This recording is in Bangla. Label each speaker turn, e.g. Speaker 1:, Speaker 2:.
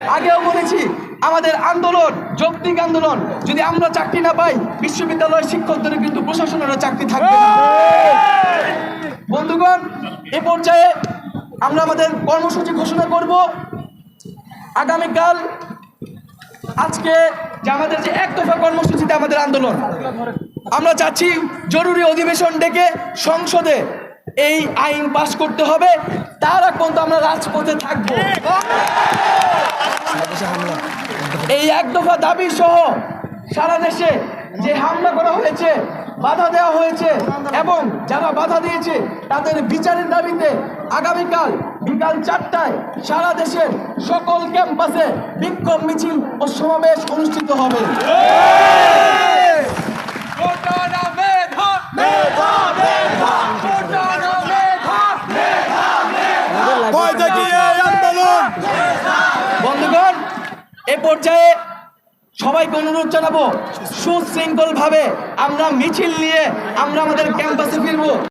Speaker 1: আগেও বলেছি, আমাদের আন্দোলন, যৌক্তিক আন্দোলন, যদি আমরা চাকরি না পাই, বিশ্ববিদ্যালয়ের শিক্ষকদের কিন্তু প্রশাসনেরও চাকরি থাকবে। বন্ধুগণ, এ পর্যায়ে আমরা আমাদের কর্মসূচি ঘোষণা করব। আগামীকাল, আজকে যে আমাদের যে এক দফা কর্মসূচিতে আমাদের আন্দোলন, আমরা চাচ্ছি জরুরি অধিবেশন ডেকে সংসদে এই আইন পাশ করতে হবে। তার পর্যন্ত আমরা রাজপথে থাকব। এই এক দফা দাবি সহ সারা দেশে যে হামলা করা হয়েছে বাধা দেওয়া হয়েছে এবং যারা বাধা দিয়েছে তাদের বিচারের দাবিতে আগামীকাল বিকাল চারটায় সারা দেশের সকল ক্যাম্পাসে বিক্ষোভ মিছিল ও সমাবেশ অনুষ্ঠিত হবে।
Speaker 2: কয় থেকে আন্দোলন
Speaker 1: বন্ধুগণ এ পর্যায়ে সবাইকে অনুরোধ জানাব সুশৃঙ্খল ভাবে আমরা মিছিল নিয়ে আমরা আমাদের ক্যাম্পাসে ফিরবো।